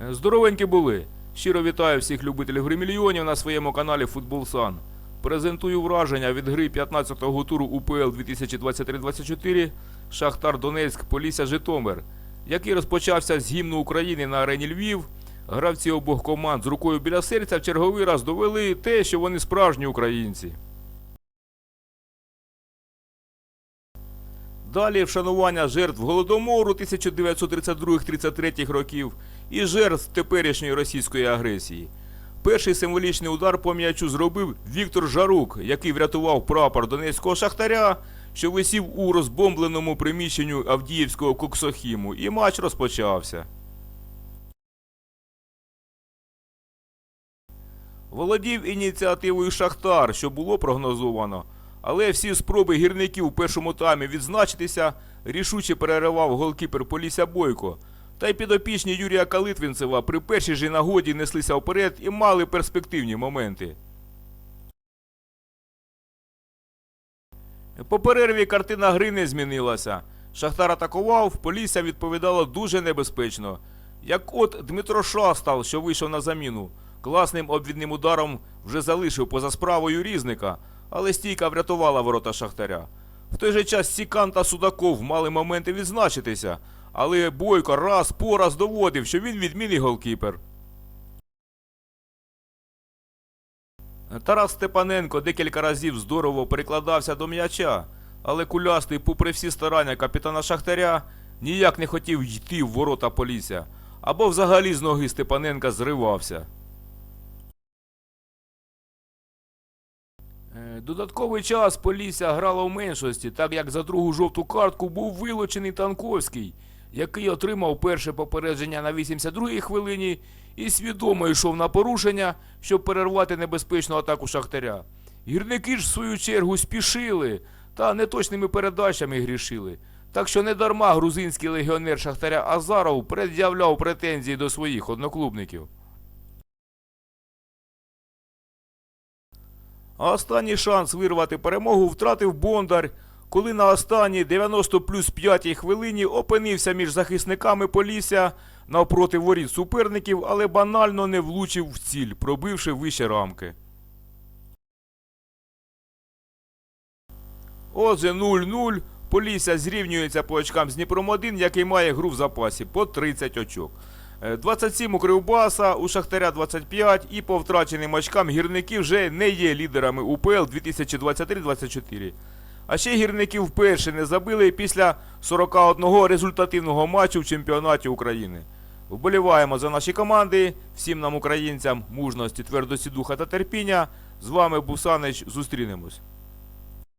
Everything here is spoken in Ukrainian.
Е, Здоровенькі були. Щиро вітаю всіх любителів гри мільйонів на своєму каналі Футбол Сан. Презентую враження від гри 15-го туру УПЛ 2023-24 Шахтар Донецьк Полісся Житомир, який розпочався з гімну України на арені Львів. Гравці обох команд з рукою біля серця в черговий раз довели те, що вони справжні українці. Далі вшанування жертв Голодомору 1932-33 років і жертв теперішньої російської агресії. Перший символічний удар по м'ячу зробив Віктор Жарук, який врятував прапор донецького шахтаря, що висів у розбомбленому приміщенню Авдіївського коксохіму, і матч розпочався. Володів ініціативою Шахтар, що було прогнозовано, але всі спроби гірників у першому таймі відзначитися рішуче переривав голкіпер Полісся Бойко. Та й підопічні Юрія Калитвінцева при першій же нагоді неслися вперед і мали перспективні моменти. По перерві картина гри не змінилася. Шахтар атакував, Полісся відповідало дуже небезпечно. Як от Дмитро Шастал, що вийшов на заміну, класним обвідним ударом вже залишив поза справою різника, але стійка врятувала ворота Шахтаря. В той же час Сікан та Судаков мали моменти відзначитися, але Бойко раз по раз доводив, що він відмінний голкіпер. Тарас Степаненко декілька разів здорово перекладався до м'яча, але кулястий, попри всі старання капітана Шахтаря, ніяк не хотів йти в ворота Полісся, або взагалі з ноги Степаненка зривався. Додатковий час Полісся грала в меншості, так як за другу жовту картку був вилучений Танковський, який отримав перше попередження на 82-й хвилині і свідомо йшов на порушення, щоб перервати небезпечну атаку Шахтаря. Гірники ж в свою чергу спішили та неточними передачами грішили. Так що недарма грузинський легіонер Шахтаря Азаров пред'являв претензії до своїх одноклубників. А останній шанс вирвати перемогу втратив Бондар, коли на останній 90 плюс 5 хвилині опинився між захисниками Полісся навпроти воріт суперників, але банально не влучив в ціль, пробивши вище рамки. Отже, 0-0. Полісся зрівнюється по очкам з Дніпром 1, який має гру в запасі по 30 очок. Е, 27 у Кривбаса, у Шахтаря 25 і по втраченим очкам гірники вже не є лідерами УПЛ 2023-24. А ще гірники вперше не забили після 41 результативного матчу в чемпіонаті України. Вболіваємо за наші команди. Всім нам, українцям, мужності, твердості духа та терпіння. З вами був Санич. Зустрінемось.